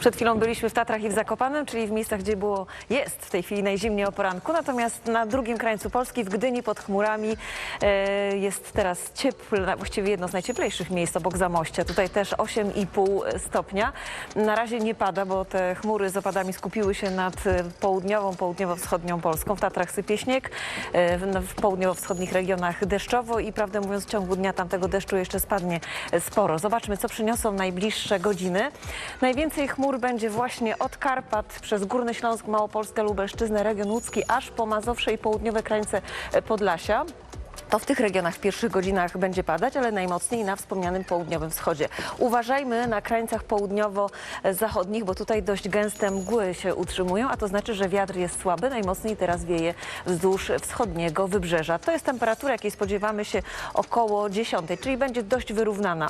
Przed chwilą byliśmy w Tatrach i w Zakopanem, czyli w miejscach, gdzie było, jest w tej chwili najzimniej o poranku. Natomiast na drugim krańcu Polski, w Gdyni pod chmurami e, jest teraz cieplne, właściwie jedno z najcieplejszych miejsc obok Zamościa. Tutaj też 8,5 stopnia. Na razie nie pada, bo te chmury z opadami skupiły się nad e, południową, południowo-wschodnią Polską. W Tatrach sypie śnieg, e, w, w południowo-wschodnich regionach deszczowo i prawdę mówiąc w ciągu dnia tam tego deszczu jeszcze spadnie sporo. Zobaczmy, co przyniosą najbliższe godziny. Najwięcej chmur będzie właśnie od Karpat przez Górny Śląsk, Małopolskę, Lubelszczyznę, region łódzki, aż po Mazowsze i południowe krańce Podlasia. To w tych regionach w pierwszych godzinach będzie padać, ale najmocniej na wspomnianym południowym wschodzie. Uważajmy na krańcach południowo-zachodnich, bo tutaj dość gęste mgły się utrzymują, a to znaczy, że wiatr jest słaby. Najmocniej teraz wieje wzdłuż wschodniego wybrzeża. To jest temperatura, jakiej spodziewamy się około 10, czyli będzie dość wyrównana.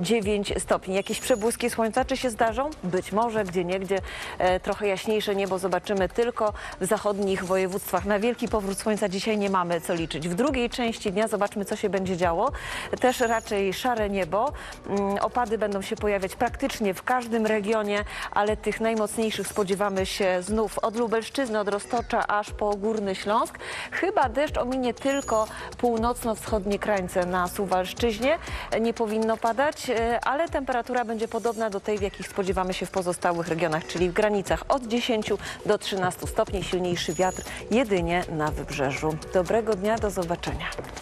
8-9 stopni. Jakieś przebłyski słońca czy się zdarzą? Być może, gdzie niegdzie e, trochę jaśniejsze niebo zobaczymy tylko w zachodnich województwach. Na wielki powrót słońca dzisiaj nie mamy co liczyć. W drugiej części dnia zobaczmy, co się będzie działo. Też raczej szare niebo. Mm, Opady będą się pojawiać praktycznie w każdym regionie, ale tych najmocniejszych spodziewamy się znów od Lubelszczyzny, od Roztocza aż po Górny Śląsk. Chyba deszcz ominie tylko północno-wschodnie krańce na Suwalszczyźnie. Nie powinno padać, e, ale temperatura będzie podobna do tej, w jakich spodziewamy się w pozostałych regionach, czyli w granicach od 10 do 13 stopni. Silniejszy wiatr jedynie na wybrzeżu. Dobrego dnia, do zobaczenia. 转 니.